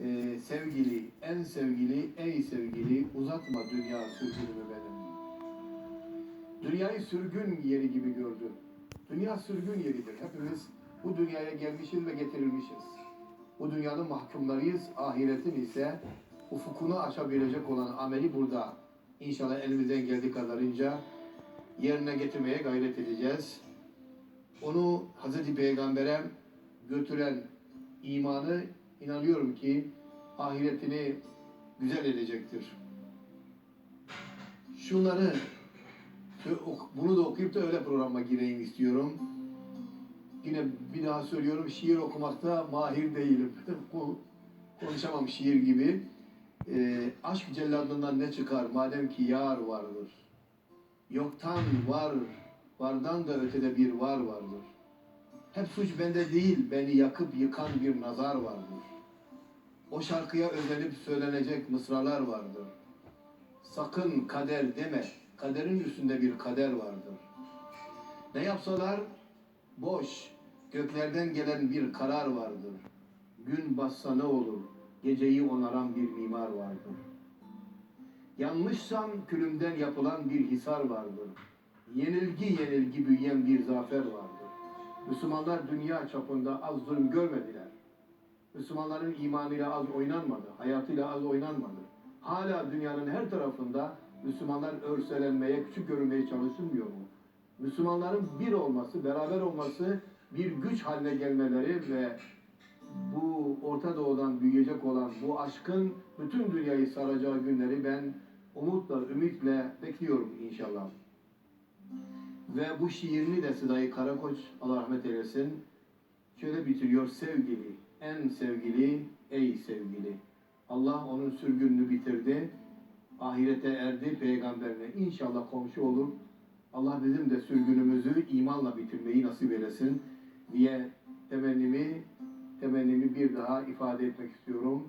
Ee, sevgili, en sevgili, ey sevgili, uzatma dünya sürgünümü benim. Dünyayı sürgün yeri gibi gördüm. Dünya sürgün yeridir. Hepimiz bu dünyaya gelmişiz ve getirilmişiz. Bu dünyanın mahkumlarıyız. Ahiretin ise ufukunu açabilecek olan ameli burada. İnşallah elimizden geldiği kadarınca yerine getirmeye gayret edeceğiz. Onu Hazreti Peygamber'e götüren imanı inanıyorum ki ahiretini güzel edecektir. Şunları bunu da okuyup da öyle programa gireyim istiyorum. Yine bir daha söylüyorum şiir okumakta mahir değilim. Konuşamam şiir gibi. Ee, aşk celladından ne çıkar madem ki yar vardır. Yoktan var, vardan da ötede bir var vardır. Hep suç bende değil, beni yakıp yıkan bir nazar vardır. O şarkıya özenip söylenecek mısralar vardır. Sakın kader deme, kaderin üstünde bir kader vardır. Ne yapsalar boş, göklerden gelen bir karar vardır. Gün bassa ne olur, geceyi onaran bir mimar vardır. Yanlışsam külümden yapılan bir hisar vardır. Yenilgi yenilgi büyüyen bir zafer vardır. Müslümanlar dünya çapında az zulüm görmediler. Müslümanların imanıyla az oynanmadı, hayatıyla az oynanmadı. Hala dünyanın her tarafında Müslümanlar örselenmeye, küçük görünmeye çalışılmıyor mu? Müslümanların bir olması, beraber olması, bir güç haline gelmeleri ve bu Orta Doğu'dan büyüyecek olan bu aşkın bütün dünyayı saracağı günleri ben umutla, ümitle bekliyorum inşallah. Ve bu şiirini de Sıdayı Karakoç, Allah rahmet eylesin, şöyle bitiriyor. Sevgili, en sevgili, ey sevgili. Allah onun sürgününü bitirdi. Ahirete erdi, peygamberine inşallah komşu olur. Allah bizim de sürgünümüzü imanla bitirmeyi nasip eylesin diye temennimi, temennimi bir daha ifade etmek istiyorum.